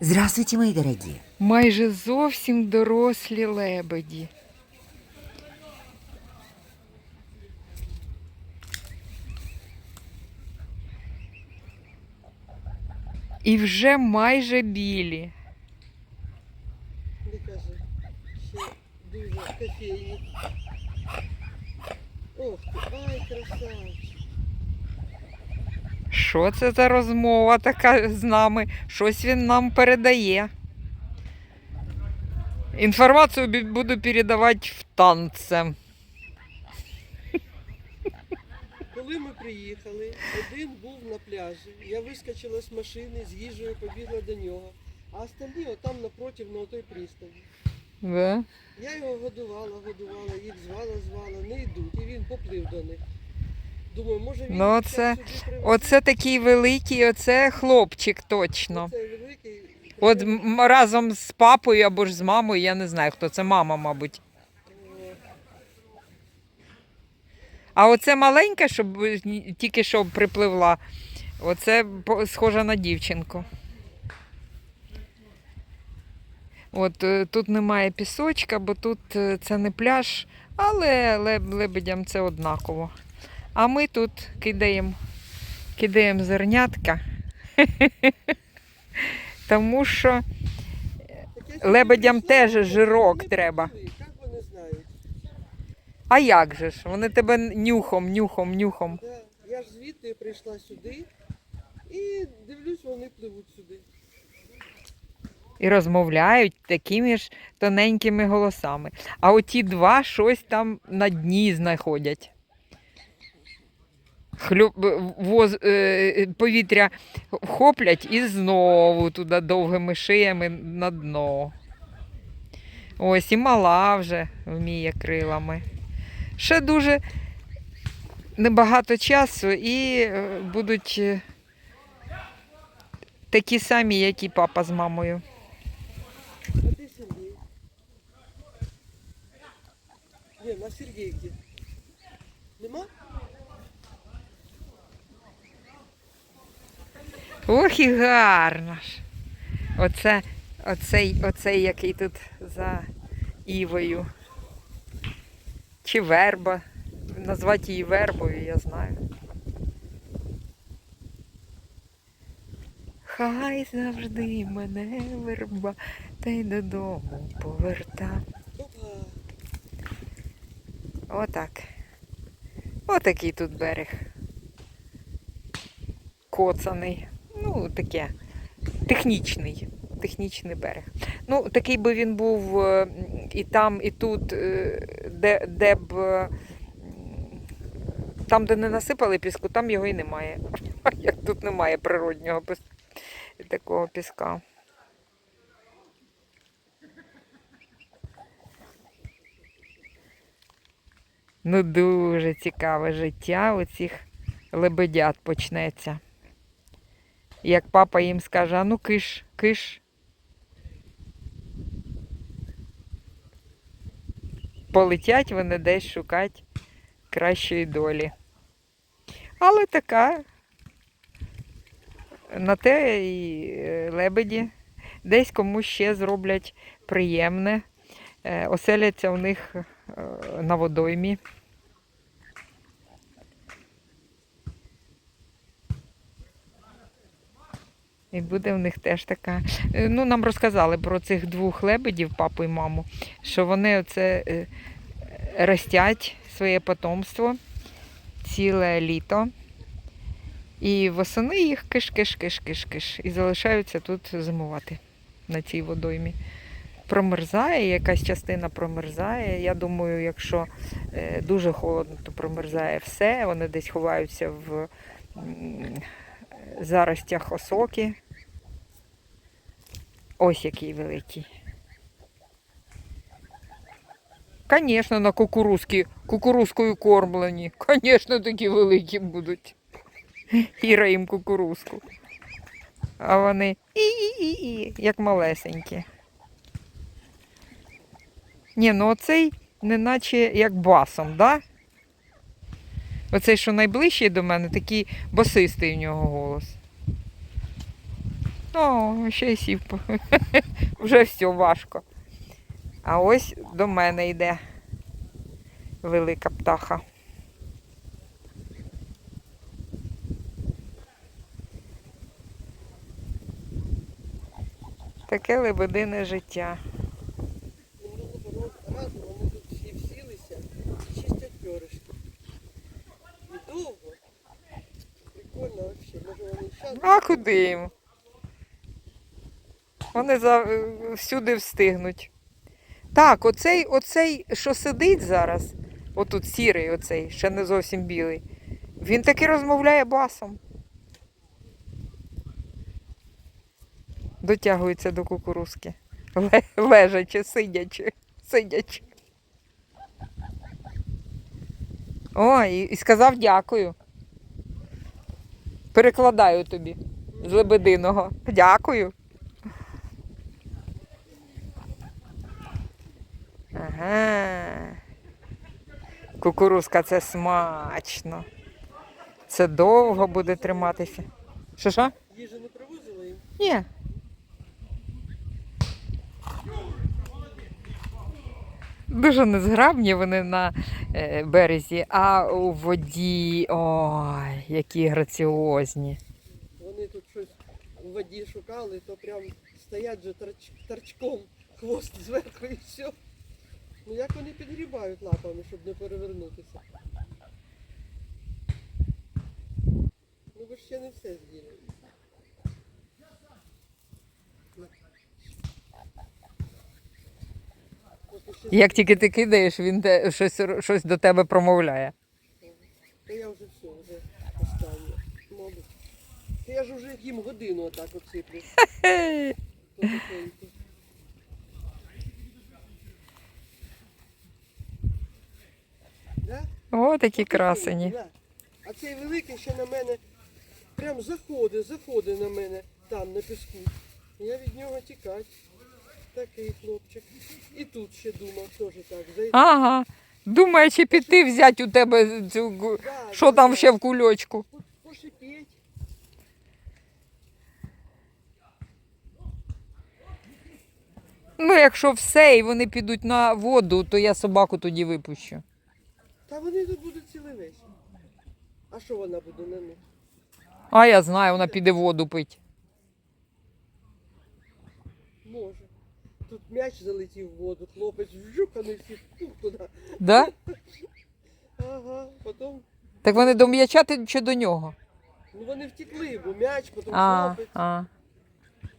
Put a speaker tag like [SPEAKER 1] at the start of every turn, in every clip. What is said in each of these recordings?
[SPEAKER 1] Здравствуйте, мои дорогие.
[SPEAKER 2] Майже зовсім дорослі лебеді. І вже майже білі.
[SPEAKER 3] Не кажи. Ще дуже кофейні. Ох ти, ай, красавчик.
[SPEAKER 2] Що це за розмова така з нами? Щось він нам передає. Інформацію буду передавати в танце.
[SPEAKER 3] Коли ми приїхали, один був на пляжі. Я вискочила з машини, з їжею побігла до нього. А остальні отам напротив на той пристані.
[SPEAKER 2] Да?
[SPEAKER 3] Я його годувала, годувала, їх звала, звала, не йдуть. І він поплив до них. Думаю, може він
[SPEAKER 2] Ну, оце-? Оце такий великий, оце хлопчик точно.
[SPEAKER 3] Великий.
[SPEAKER 2] От м- разом з папою або ж з мамою, я не знаю хто це, мама, мабуть. А оце маленька, щоб ні- тільки що припливла. Оце по- схожа на дівчинку. От е, тут немає пісочка, бо тут е, це не пляж, але леб- лебедям це однаково. А ми тут кидаємо, кидаємо зернятка. Тому що Лебедям теж жирок треба. А як же ж? Вони тебе нюхом, нюхом, нюхом.
[SPEAKER 3] Я ж звідти прийшла сюди і дивлюсь, вони пливуть сюди.
[SPEAKER 2] І розмовляють такими ж тоненькими голосами. А оті два щось там на дні знаходять. Хлюп, воз, е, повітря вхоплять і знову туди довгими шиями на дно. Ось і мала вже вміє крилами. Ще дуже небагато часу і е, будуть е, такі самі, як і папа з мамою.
[SPEAKER 3] А де Ні, на Сергій? Нема?
[SPEAKER 2] Ох і гарно ж. Оце, оцей, оцей, який тут за івою. Чи верба. Назвати її вербою, я знаю. Хай завжди мене верба, та й додому поверта. Отак. Отакий тут берег. Коцаний. Ну, таке. Технічний. Технічний берег. Ну, такий би він був е, і там, і тут, е, де, де б. е, Там, де не насипали піску, там його і немає. Як тут немає природнього такого піска. Ну, дуже цікаве життя у цих лебедят почнеться. Як папа їм скаже, а ну киш, киш. Полетять вони десь шукати кращої долі. Але така. На те і е, лебеді десь комусь ще зроблять приємне, е, оселяться у них е, на водоймі. І буде в них теж така. Е, Ну, нам розказали про цих двох лебедів, папу і маму, що вони оце е, ростять своє потомство ціле літо. І восени їх киш-киш-киш-киш-киш. І залишаються тут зимувати на цій водоймі. Промерзає, якась частина промерзає. Я думаю, якщо е, дуже холодно, то промерзає все. Вони десь ховаються в заростях осоки. Ось який великий. Звісно, на кукурузки, кукурузкою кормлені. Звісно, такі великі будуть. Іра їм кукурузку. А вони і-і-і, як малесенькі. Ні, ну оцей неначе як басом, да? Оцей, що найближчий до мене, такий басистий у нього голос. О, ще й сів. Вже все важко. А ось до мене йде велика птаха. Таке лебедине життя.
[SPEAKER 3] Минулого ро- разу вони тут всі всілися і чистять перышки. І довго. Прикольно взагалі. Може вони щас.
[SPEAKER 2] А куди їм? Вони всюди встигнуть. Так, оцей, оцей, що сидить зараз, отут сірий, оцей, ще не зовсім білий, він таки розмовляє басом. Дотягується до кукурузки. Лежачи, сидячи, сидячи. О, і сказав дякую. Перекладаю тобі з лебединого. Дякую. Ага. Кукурузка це смачно. Це довго буде триматися. Що що?
[SPEAKER 3] Їжу не привозила їм.
[SPEAKER 2] Ні. Дуже незграбні вони на е, березі, а у воді. Ой, які граціозні.
[SPEAKER 3] Вони тут щось у воді шукали, то прям стоять же торч, торчком хвост зверху і все. Ну як вони підгрібають лапами, щоб не перевернутися? Ну ви ж ще не все з'їли. Поки ще
[SPEAKER 2] Як тільки ти кидаєш, він те, щось, щось до тебе промовляє.
[SPEAKER 3] Та я вже все, вже останнє, мабуть. Та я ж вже їм годину отак от сиплю. Потихеньку. Да?
[SPEAKER 2] О, такі красені.
[SPEAKER 3] Да. А цей великий ще на мене прям заходить, заходить на мене там на піску. Я від нього тікать. Такий хлопчик. І тут ще думав, теж так. Зайти.
[SPEAKER 2] Ага. Думає, чи піти взяти у тебе цю.
[SPEAKER 3] Да,
[SPEAKER 2] Що
[SPEAKER 3] да,
[SPEAKER 2] там
[SPEAKER 3] да.
[SPEAKER 2] ще в кульочку?
[SPEAKER 3] Пошипіть.
[SPEAKER 2] Ну, якщо все, і вони підуть на воду, то я собаку тоді випущу.
[SPEAKER 3] Та вони тут будуть цілий вечір. А що вона буде на них?
[SPEAKER 2] А я знаю, вона піде воду пить.
[SPEAKER 3] Може. Тут м'яч залетів в воду, хлопець не всі пух туди.
[SPEAKER 2] Да?
[SPEAKER 3] Ага, потім,
[SPEAKER 2] Так вони до м'яча ти- чи до нього?
[SPEAKER 3] ну вони втекли, бо м'яч, потім
[SPEAKER 2] А,
[SPEAKER 3] хлопець,
[SPEAKER 2] а.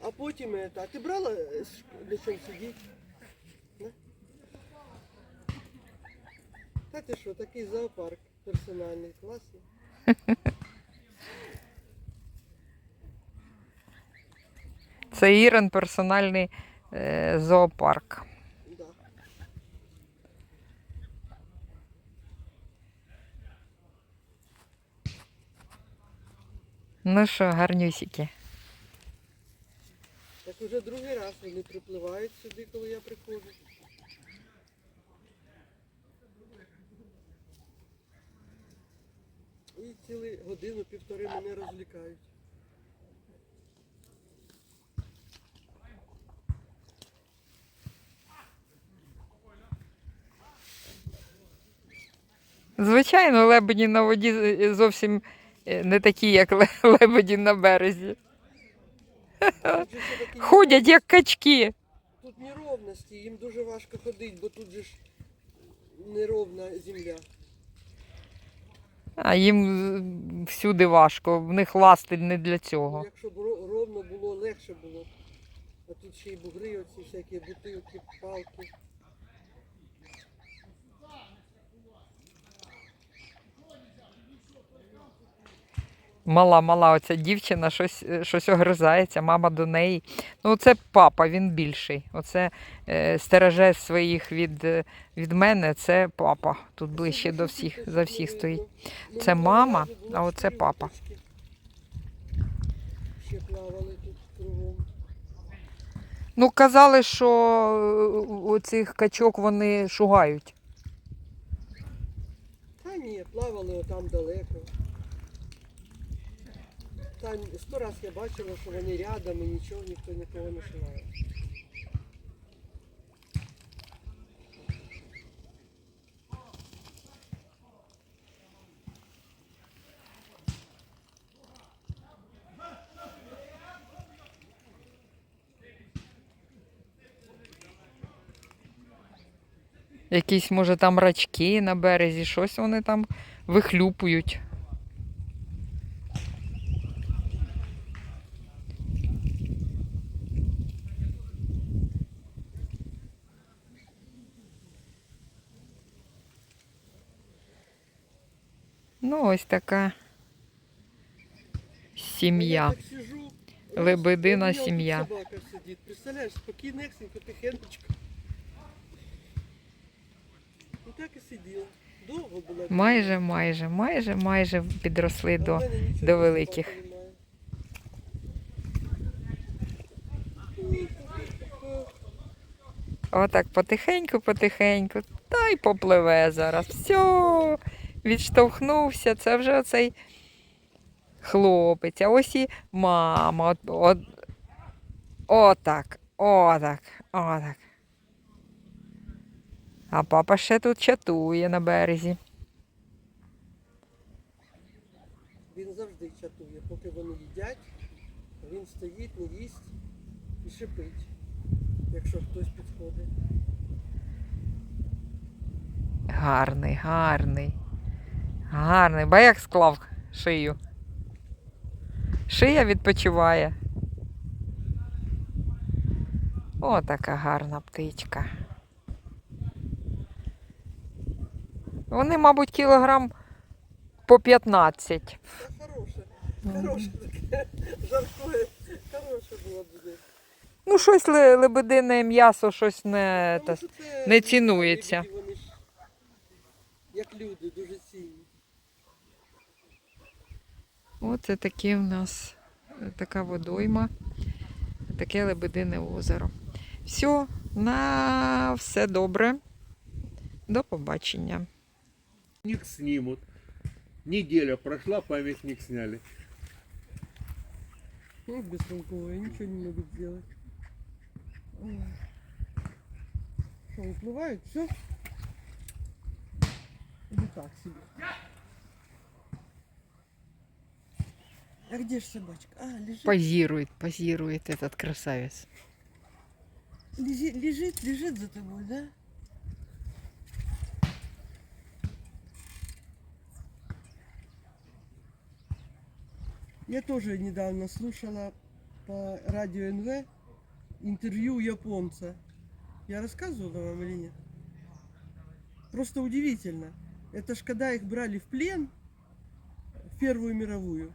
[SPEAKER 3] а потім а ти брала е, ш- на чому сидіти? Та ти що, такий зоопарк персональний, класний.
[SPEAKER 2] Це Ірен персональний е, зоопарк. Ну що, гарнюсіки.
[SPEAKER 3] Так уже другий раз вони припливають сюди, коли я приходжу. І цілу годину-півтори мене розлікають.
[SPEAKER 2] Звичайно, лебеді на воді е, зовсім е, не такі, як ле- лебеді на березі. Ходять як качки.
[SPEAKER 3] Тут неровності, їм дуже важко ходити, бо тут же ж неровна земля.
[SPEAKER 2] А їм всюди важко. В них ласти не для цього.
[SPEAKER 3] Якщо б ровно було, легше було. А тут ще й бугри, оці всякі бутилки, палки.
[SPEAKER 2] Мала, мала оця дівчина щось, е, щось огризається, мама до неї. Ну, це папа, він більший. Оце е, стереже своїх від, е, від мене, це папа. Тут ближче до всіх, за всіх стоїть. Це мама, а оце папа.
[SPEAKER 3] Ще плавали тут кругом.
[SPEAKER 2] Ну, казали, що е, у цих качок вони шугають.
[SPEAKER 3] Та ні, плавали отам далеко. Та сто раз я бачила, що вони рядом і нічого, ніхто нікого не шиває.
[SPEAKER 2] Якісь, може, там рачки на березі, щось вони там вихлюпують. Ну, ось така сім'я. Лебедина сім'я.
[SPEAKER 3] Собака сидить. Представляєш, спокійнесенько, тихенечко. І так і сиділа. Довго була.
[SPEAKER 2] Майже, майже, майже, майже підросли до. до великих. Отак потихеньку, потихеньку. Та й попливе зараз. Все, відштовхнувся. Це вже оцей хлопець. А ось і мама. От, от, отак, отак, отак. А папа ще тут чатує на березі.
[SPEAKER 3] Він завжди чатує, поки вони їдять, він стоїть, не їсть і шипить, якщо хтось підходить.
[SPEAKER 2] Гарний, гарний. Гарний. Ба як склав шию. Шия відпочиває. О, така гарна птичка. Вони, мабуть, кілограм по 15.
[SPEAKER 3] Та хороше, хороше таке, жаркое, хороше було буде.
[SPEAKER 2] Ну, щось лебедине м'ясо, щось не.
[SPEAKER 3] Тому
[SPEAKER 2] Та, не цінується.
[SPEAKER 3] Як люди, дуже
[SPEAKER 2] Оце таке в нас е, така водойма, таке лебедине озеро. Все, на все добре. До побачення.
[SPEAKER 1] Памятник снимут. Неделя прошла, памятник сняли.
[SPEAKER 3] Ну, бестолковые, ничего не могут сделать. Ой. Что, уплывают? Все? Или так себе? А где же собачка? А, лежит.
[SPEAKER 2] Позирует, позирует этот красавец.
[SPEAKER 3] Лежит, лежит, лежит за тобой, да? Я тоже недавно слушала по радио НВ интервью японца. Я рассказывала вам или нет? Просто удивительно. Это ж когда их брали в плен в Первую мировую.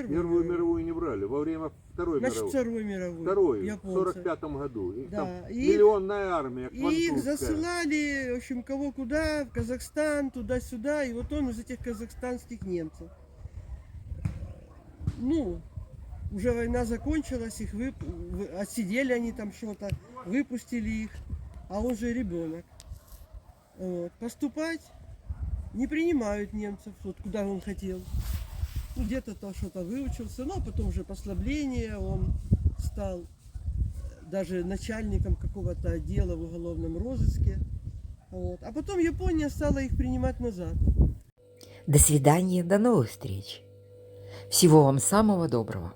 [SPEAKER 1] Первую мировую не брали, во время Второй
[SPEAKER 3] Значит,
[SPEAKER 1] мировой.
[SPEAKER 3] Вторую мировую.
[SPEAKER 1] Второй, в
[SPEAKER 3] японцы.
[SPEAKER 1] 45 году. Их
[SPEAKER 3] Да,
[SPEAKER 1] там
[SPEAKER 3] и-
[SPEAKER 1] миллионная армия,
[SPEAKER 3] И их засылали, в общем, кого куда, в Казахстан, туда-сюда. И вот он из этих казахстанских немцев. Ну, уже война закончилась, их вып... в- отсидели они там что-то, выпустили их, а он же ребенок. Вот. Поступать не принимают немцев, вот куда он хотел. Ну, где-то то что-то выучился, но потом уже послабление, он стал даже начальником какого-то отдела в уголовном розыске. Вот. А потом Япония стала их принимать назад.
[SPEAKER 4] До свидания, до новых встреч. Всего вам самого доброго.